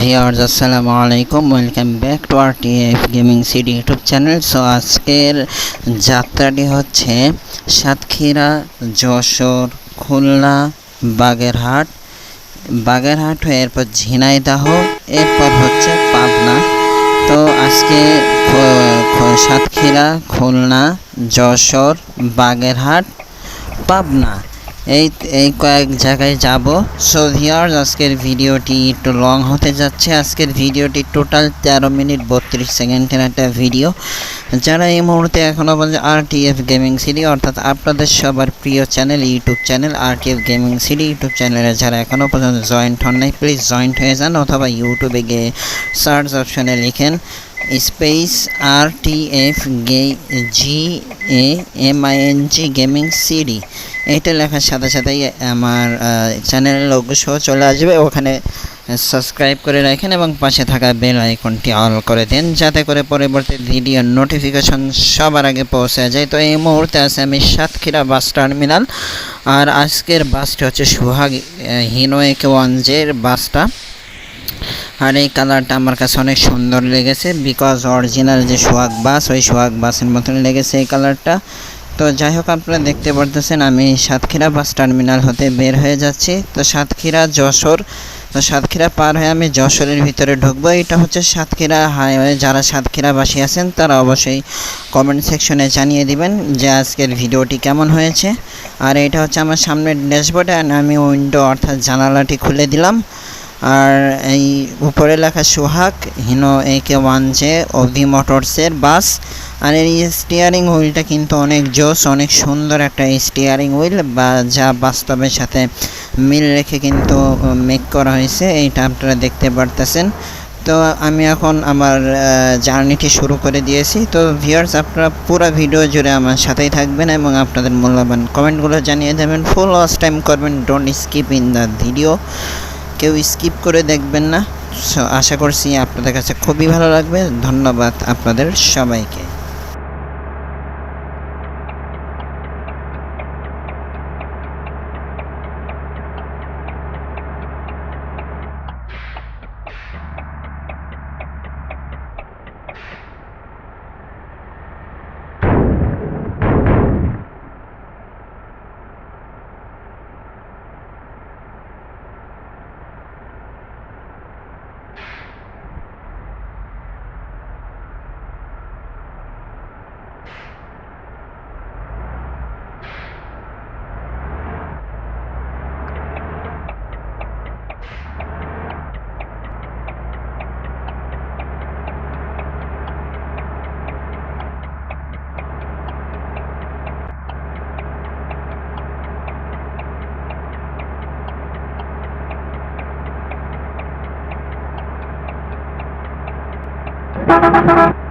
Viewers আসসালামু আলাইকুম welcome back to R TF gaming CD YouTube channel so আজকের যাত্রাটি হচ্ছে সাতক্ষীরা, যশোর, খুলনা, বাগেরহাট। বাগেরহাট হয়ে এরপর ঝিনাইদহ, এরপর হচ্ছে পাবনা। তো আজকে সাতক্ষীরা, খুলনা, যশোর, বাগেরহাট, পাবনা। এই এই কয়েক জায়গায় যাব। সো ভিউয়ার্স আজকের ভিডিওটি একটু লং হতে যাচ্ছে। আজকের ভিডিওটি টোটাল তেরো মিনিট বত্রিশ সেকেন্ডের একটা ভিডিও যারা এই মুহূর্তে এখনও পর্যন্ত আর এফ গেমিং সিডি অর্থাৎ আপনাদের সবার প্রিয় channel YouTube channel R F gaming CD YouTube চ্যানেলে যারা এখনও পর্যন্ত জয়েন্ট হন নাই প্লিজ জয়েন্ট হয়ে যান অথবা ইউটিউবে গিয়ে সার্চ অপশানে লিখেন space R T F gay G A M I N G gaming CD এটা লেখার সাথে সাথেই আমার চ্যানেলের লোগো সহ চলে আসবে। ওখানে সাবস্ক্রাইব করে রাখেন এবং পাশে থাকা বেল আইকনটি অল করে দেন, যাতে করে পরবর্তী ভিডিও নোটিফিকেশন সবার আগে পৌঁছে যায়। তো এই মুহূর্তে আছে আমি সাতক্ষীরা বাস টার্মিনাল আর আজকের বাসটি হচ্ছে সুহাগ হিনো একে ওয়ানজের বাসটা আর এই কালারটা আমার কাছে অনেক সুন্দর লেগেছে বিকজ অরিজিনাল যে সোহাগ বাস ওই সোহাগ বাসের মতন লেগেছে এই কালারটা তো যাই হোক আপনারা দেখতে পারতেছেন আমি সাতক্ষীরা বাস টার্মিনাল হতে বের হয়ে যাচ্ছি। তো সাতক্ষীরা যশোর, তো সাতক্ষীরা পার হয়ে আমি যশোরের ভিতরে ঢুকবো। এটা হচ্ছে সাতক্ষীরা হাইওয়ে। যারা সাতক্ষীরাবাসী আছেন, তারা অবশ্যই কমেন্ট সেকশনে জানিয়ে দিবেন যে আজকের ভিডিওটি কেমন হয়েছে। আর এটা হচ্ছে আমার সামনের ড্যাশবোর্ডে, and আমি উইন্ডো অর্থাৎ জানালাটি খুলে দিলাম। আর এই উপরে লেখা Sohag, Hino A K one J, Avi মোটরসের bus. আর এই স্টিয়ারিং হুইলটা কিন্তু অনেক জোস, অনেক সুন্দর একটা স্টিয়ারিং হুইল বা যা বাস্তবের সাথে মিল রেখে কিন্তু মেক করা হয়েছে, এইটা আপনারা দেখতে পারতেছেন। তো আমি এখন আমার জার্নিটি শুরু করে দিয়েছি। তো ভিউয়ার্স আপনারা পুরো ভিডিও জুড়ে আমার সাথেই থাকবেন এবং আপনাদের মূল্যবান কমেন্টগুলো জানিয়ে দেবেন। ফুল ওয়াচ টাইম করবেন don't skip in the video কেউ স্কিপ করে দেখবেন না। আশা করছি আপনাদের কাছে খুবই ভালো লাগবে। ধন্যবাদ আপনাদের সবাইকে। Thank you.